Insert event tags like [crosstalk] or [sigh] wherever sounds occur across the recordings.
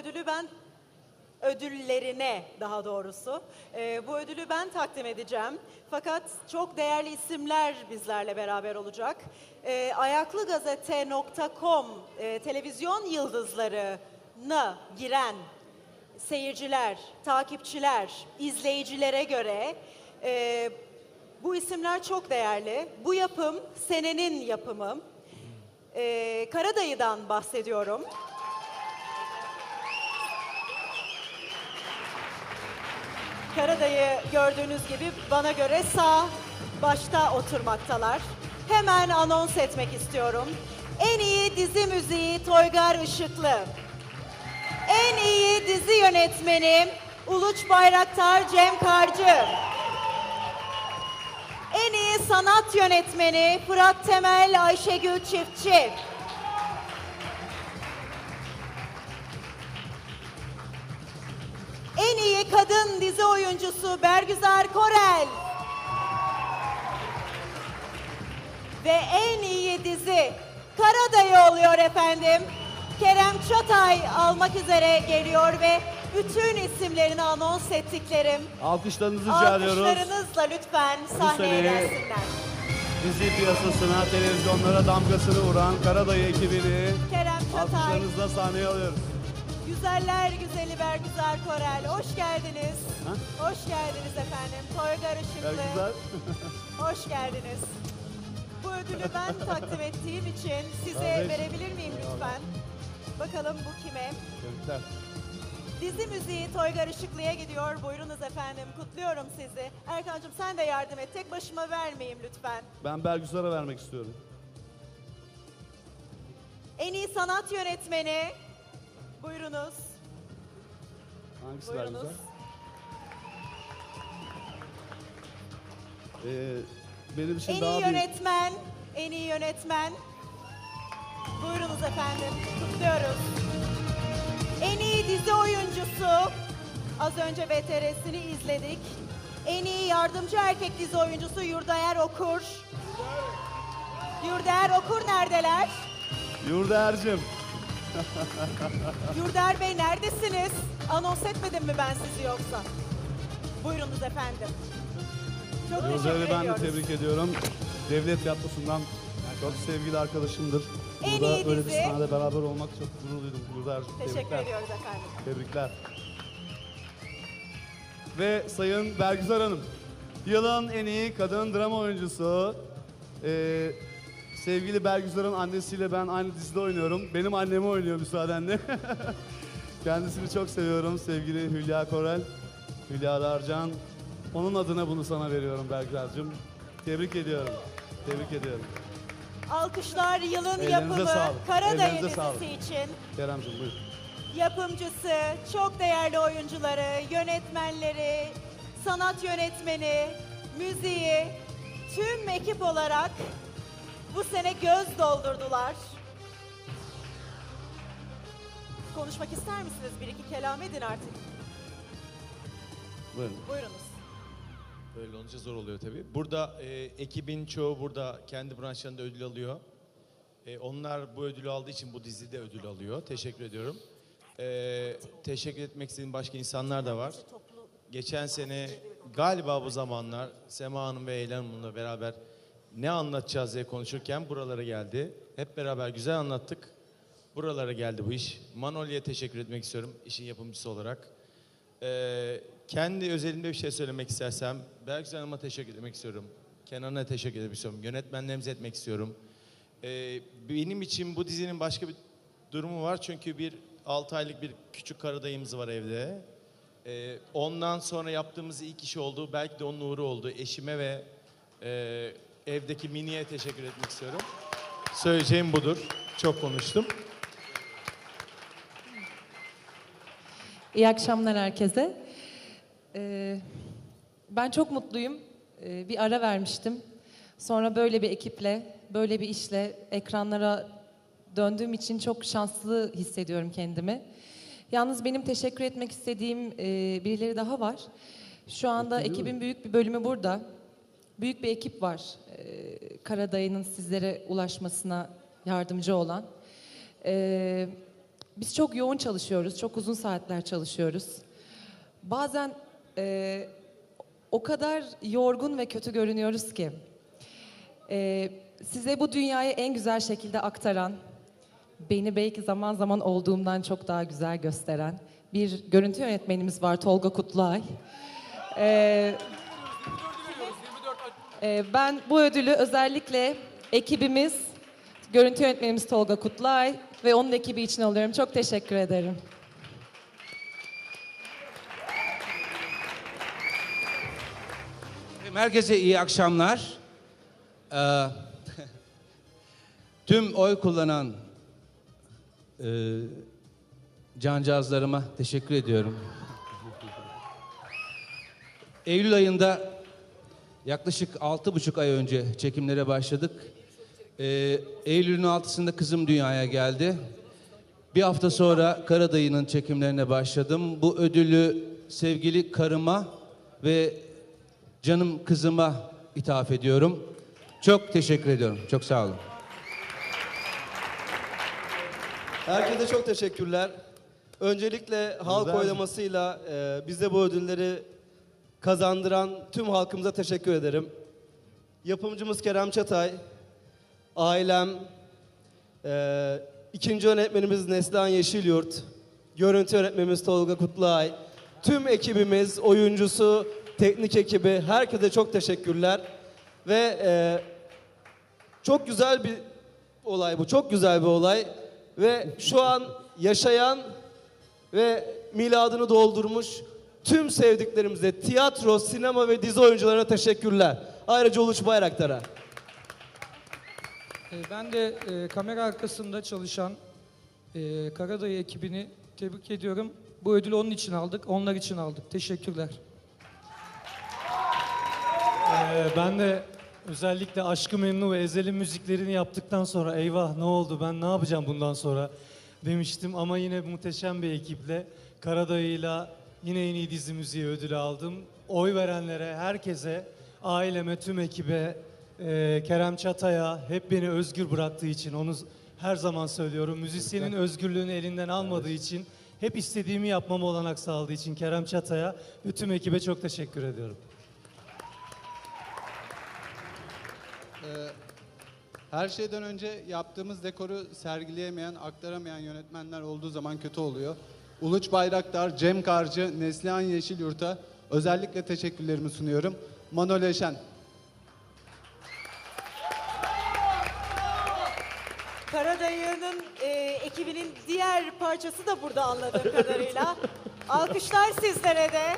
ödülü ben ödüllerine daha doğrusu e, bu ödülü ben takdim edeceğim. Fakat çok değerli isimler bizlerle beraber olacak. E, ayaklığazete.com e, televizyon yıldızlarına giren seyirciler, takipçiler, izleyicilere göre e, bu isimler çok değerli. Bu yapım senenin yapımı. E, Karadayı'dan bahsediyorum. Karadayı gördüğünüz gibi bana göre sağ başta oturmaktalar. Hemen anons etmek istiyorum. En iyi dizi müziği Toygar Işıklı. En iyi dizi yönetmeni Uluç Bayraktar Cem Karcı. En iyi sanat yönetmeni Fırat Temel Ayşegül Çiftçi. İyi kadın dizi oyuncusu Bergüzar Korel. Ve en iyi dizi Karadayı oluyor efendim. Kerem Çatay almak üzere geliyor ve bütün isimlerini anons ettiklerim. Alkışlarınızı rica ediyoruz. Alkışlarınızla lütfen sahneye gelsinler. Dizi piyasasına, televizyonlara damgasını vuran Karadayı ekibini Kerem Çatay, alkışlarınızla sahneye alıyoruz. Güzeller güzeli Bergüzar Korel. Hoş geldiniz. Ha? Hoş geldiniz efendim. Toygar Işıklı. [laughs] Hoş geldiniz. Bu ödülü ben takdim ettiğim için size Kardeş. verebilir miyim lütfen? Bakalım bu kime? Tebrikler. Dizi müziği Toygar Işıklı'ya gidiyor. Buyurunuz efendim. Kutluyorum sizi. Erkancığım sen de yardım et. Tek başıma vermeyeyim lütfen. Ben Bergüzar'a vermek istiyorum. En iyi sanat yönetmeni. Buyurunuz. Hangisi Buyurunuz. Bergüzar? Ee, benim için En daha iyi bir... yönetmen. En iyi yönetmen. Buyurunuz efendim. Kutluyoruz. En iyi dizi oyuncusu. Az önce VTR'sini izledik. En iyi yardımcı erkek dizi oyuncusu Yurdaer Okur. Yurdaer Okur neredeler? Yurdercim. Yurdaer Bey neredesiniz? Anons etmedim mi ben sizi yoksa? Buyurunuz efendim. Çok teşekkür ben de ediyoruz. tebrik ediyorum. Devlet tiyatrosundan çok sevgili arkadaşımdır. En Burada iyi böyle bir dizi. sahnede beraber olmak çok gurur duydum Yurder'cim. Teşekkür Tebrikler. ediyoruz efendim. Tebrikler. Ve Sayın Bergüzar Hanım, yılın en iyi kadın drama oyuncusu. Ee, sevgili Bergüzar'ın annesiyle ben aynı dizide oynuyorum. Benim annemi oynuyor müsaadenle. [laughs] Kendisini çok seviyorum sevgili Hülya Korel, Hülya Darcan. Onun adına bunu sana veriyorum Bergüzar'cığım. Tebrik ediyorum. Tebrik ediyorum. Alkışlar yılın Ellerinize yapımı sağlık. Karadayı Ellerinize dizisi sağlık. için Kerem'cim buyur. yapımcısı, çok değerli oyuncuları, yönetmenleri, sanat yönetmeni, müziği, tüm ekip olarak bu sene göz doldurdular. Konuşmak ister misiniz? Bir iki kelam edin artık. Buyurun. Buyurunuz. Böyle olunca zor oluyor tabii. Burada e, ekibin çoğu burada kendi branşlarında ödül alıyor. E, onlar bu ödülü aldığı için bu dizide ödül alıyor. Teşekkür ediyorum. E, teşekkür etmek istediğim başka insanlar da var. Geçen sene galiba bu zamanlar Sema Hanım ve Eylem Hanım'la beraber ne anlatacağız diye konuşurken buralara geldi. Hep beraber güzel anlattık. Buralara geldi bu iş. Manolya'ya teşekkür etmek istiyorum işin yapımcısı olarak. Ee, kendi özelimde bir şey söylemek istersem Bergüzar Hanım'a teşekkür etmek istiyorum. Kenan'a teşekkür etmek istiyorum. Yönetmenlerimize etmek istiyorum. Ee, benim için bu dizinin başka bir durumu var. Çünkü bir 6 aylık bir küçük karadayımız var evde. Ee, ondan sonra yaptığımız ilk iş oldu. Belki de onun uğru oldu. Eşime ve e, evdeki miniye teşekkür etmek istiyorum. Söyleyeceğim budur. Çok konuştum. İyi akşamlar herkese. Ee, ben çok mutluyum. Ee, bir ara vermiştim. Sonra böyle bir ekiple, böyle bir işle ekranlara döndüğüm için çok şanslı hissediyorum kendimi. Yalnız benim teşekkür etmek istediğim e, birileri daha var. Şu anda ekibin büyük bir bölümü burada. Büyük bir ekip var. Ee, Karadayı'nın sizlere ulaşmasına yardımcı olan. Ee, biz çok yoğun çalışıyoruz, çok uzun saatler çalışıyoruz. Bazen e, o kadar yorgun ve kötü görünüyoruz ki e, size bu dünyayı en güzel şekilde aktaran, beni belki zaman zaman olduğumdan çok daha güzel gösteren bir görüntü yönetmenimiz var Tolga Kutlay. E, e, ben bu ödülü özellikle ekibimiz, görüntü yönetmenimiz Tolga Kutlay ve onun ekibi için alıyorum. Çok teşekkür ederim. Herkese iyi akşamlar. Ee, [laughs] tüm oy kullanan e, cancağızlarıma teşekkür ediyorum. [laughs] Eylül ayında yaklaşık altı buçuk ay önce çekimlere başladık. Ee, Eylül'ün altısında kızım dünyaya geldi. Bir hafta sonra Karadayı'nın çekimlerine başladım. Bu ödülü sevgili karıma ve canım kızıma ithaf ediyorum. Çok teşekkür ediyorum. Çok sağ olun. Herkese çok teşekkürler. Öncelikle halk oylamasıyla e, bize bu ödülleri kazandıran tüm halkımıza teşekkür ederim. Yapımcımız Kerem Çatay, ailem, e, ikinci yönetmenimiz Neslihan Yeşilyurt, görüntü yönetmenimiz Tolga Kutlay, tüm ekibimiz, oyuncusu, teknik ekibi, herkese çok teşekkürler. Ve e, çok güzel bir olay bu. Çok güzel bir olay. Ve şu an yaşayan ve miladını doldurmuş tüm sevdiklerimize, tiyatro, sinema ve dizi oyuncularına teşekkürler. Ayrıca Uluç Bayraktar'a. E, Ben de e, kamera arkasında çalışan e, Karadayı ekibini tebrik ediyorum. Bu ödülü onun için aldık, onlar için aldık. Teşekkürler. Ee, ben de özellikle Aşkı Memnu ve Ezel'in müziklerini yaptıktan sonra eyvah ne oldu ben ne yapacağım bundan sonra demiştim. Ama yine muhteşem bir ekiple Karadayı'yla yine en iyi dizi müziği ödülü aldım. Oy verenlere, herkese, aileme, tüm ekibe, e, Kerem Çatay'a hep beni özgür bıraktığı için onu her zaman söylüyorum. Müzisyenin özgürlüğünü elinden almadığı için hep istediğimi yapmama olanak sağladığı için Kerem Çatay'a ve tüm ekibe çok teşekkür ediyorum. Her şeyden önce yaptığımız dekoru sergileyemeyen, aktaramayan yönetmenler olduğu zaman kötü oluyor. Uluç Bayraktar, Cem Karcı, Neslihan Yeşilyurt'a özellikle teşekkürlerimi sunuyorum. Manol Eşen, Karadayı'nın e, ekibinin diğer parçası da burada anladığım kadarıyla. [laughs] Alkışlar sizlere de.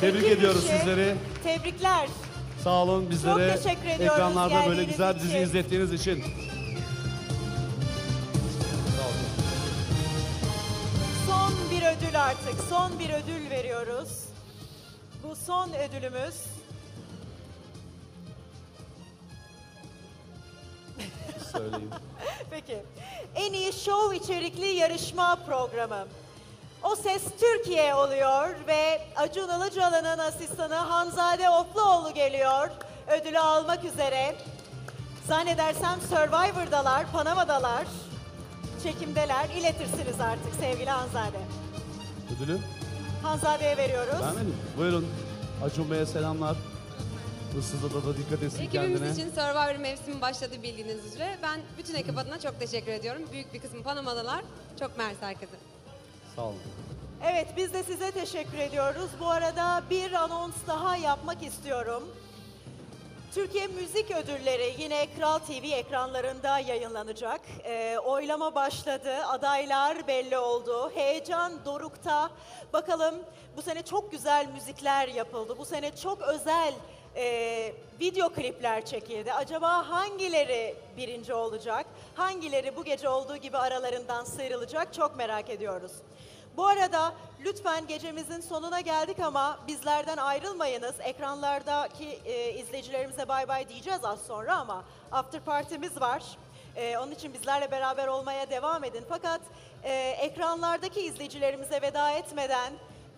Tebrik Ekip ediyoruz işi. sizleri. Tebrikler. Sağ olun bizlere Çok teşekkür ediyoruz ekranlarda böyle geldiğiniz güzel dizi için. izlettiğiniz için. Ödül artık. Son bir ödül veriyoruz. Bu son ödülümüz. Söyleyin. [laughs] Peki. En iyi şov içerikli yarışma programı. O Ses Türkiye oluyor ve Acun Ilıcalı'nın asistanı Hanzade Ofluoğlu geliyor. Ödülü almak üzere. Zannedersem Survivor'dalar, Panama'dalar. Çekimdeler. İletirsiniz artık sevgili Hanzade. Ödülü Hanzade'ye veriyoruz. ben benim. Buyurun. Acun Bey'e selamlar. Issızda da, da dikkat etsin Ekibimiz kendine. için Survivor mevsimi başladı bildiğiniz üzere. Ben bütün ekip adına çok teşekkür ediyorum. Büyük bir kısmı Panamalılar. Çok mersi herkese. Sağ olun. Evet biz de size teşekkür ediyoruz. Bu arada bir anons daha yapmak istiyorum. Türkiye Müzik Ödülleri yine Kral TV ekranlarında yayınlanacak. Ee, oylama başladı, adaylar belli oldu. Heyecan dorukta. Bakalım bu sene çok güzel müzikler yapıldı. Bu sene çok özel e, video klipler çekildi. Acaba hangileri birinci olacak? Hangileri bu gece olduğu gibi aralarından sıyrılacak? Çok merak ediyoruz. Bu arada lütfen gecemizin sonuna geldik ama bizlerden ayrılmayınız. Ekranlardaki e, izleyicilerimize bay bay diyeceğiz az sonra ama after partimiz var. E, onun için bizlerle beraber olmaya devam edin. Fakat e, ekranlardaki izleyicilerimize veda etmeden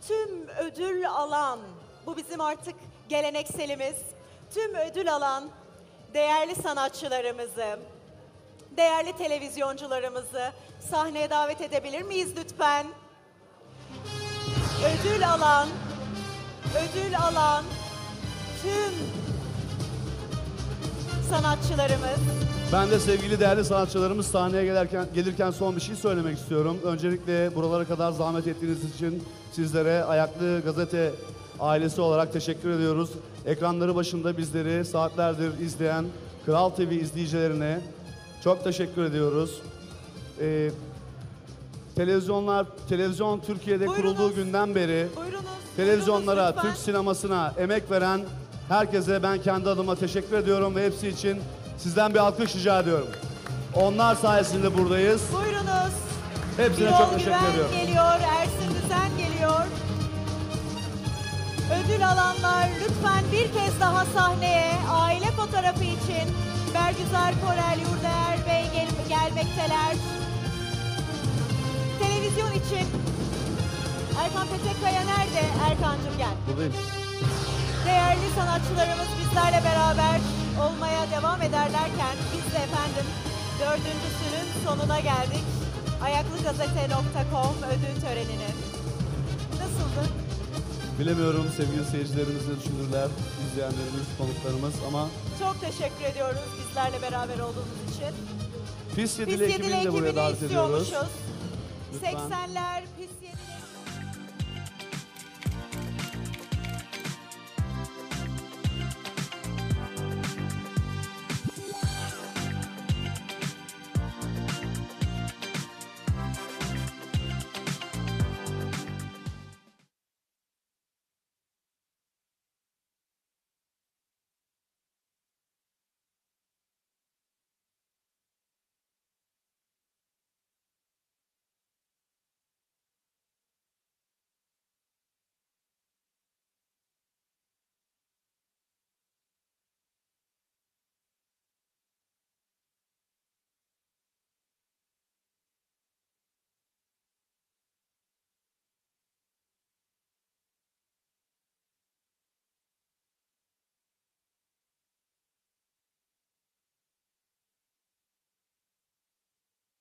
tüm ödül alan, bu bizim artık gelenekselimiz, tüm ödül alan değerli sanatçılarımızı, değerli televizyoncularımızı sahneye davet edebilir miyiz lütfen? Ödül alan, ödül alan tüm sanatçılarımız Ben de sevgili değerli sanatçılarımız sahneye gelirken, gelirken son bir şey söylemek istiyorum. Öncelikle buralara kadar zahmet ettiğiniz için sizlere Ayaklı Gazete ailesi olarak teşekkür ediyoruz. Ekranları başında bizleri saatlerdir izleyen Kral TV izleyicilerine çok teşekkür ediyoruz. Ee, televizyonlar, televizyon Türkiye'de Buyurunuz. kurulduğu günden beri buyurunuz. televizyonlara, buyurunuz. Türk sinemasına emek veren herkese ben kendi adıma teşekkür ediyorum ve hepsi için sizden bir alkış rica ediyorum. Onlar sayesinde buradayız. Buyurunuz. Hepsine Birol çok teşekkür ediyorum. geliyor, Ersin Düzen geliyor. Ödül alanlar lütfen bir kez daha sahneye aile fotoğrafı için Bergüzar Korel Yurdaer Bey gel- gelmekteler. Televizyon için Erkan Petekkaya nerede? Erkancığım gel. Buradayım. Değerli sanatçılarımız bizlerle beraber olmaya devam ederlerken biz de efendim dördüncüsünün sonuna geldik. Ayaklığgazete.com ödül töreninin. Nasıldı? Bilemiyorum sevgili seyircilerimiz ne düşünürler, izleyenlerimiz, konuklarımız ama Çok teşekkür ediyoruz bizlerle beraber olduğunuz için. Pis Pis Yedili Yedili ekibini de buraya davet ediyoruz. Lütfen. 80'ler Pis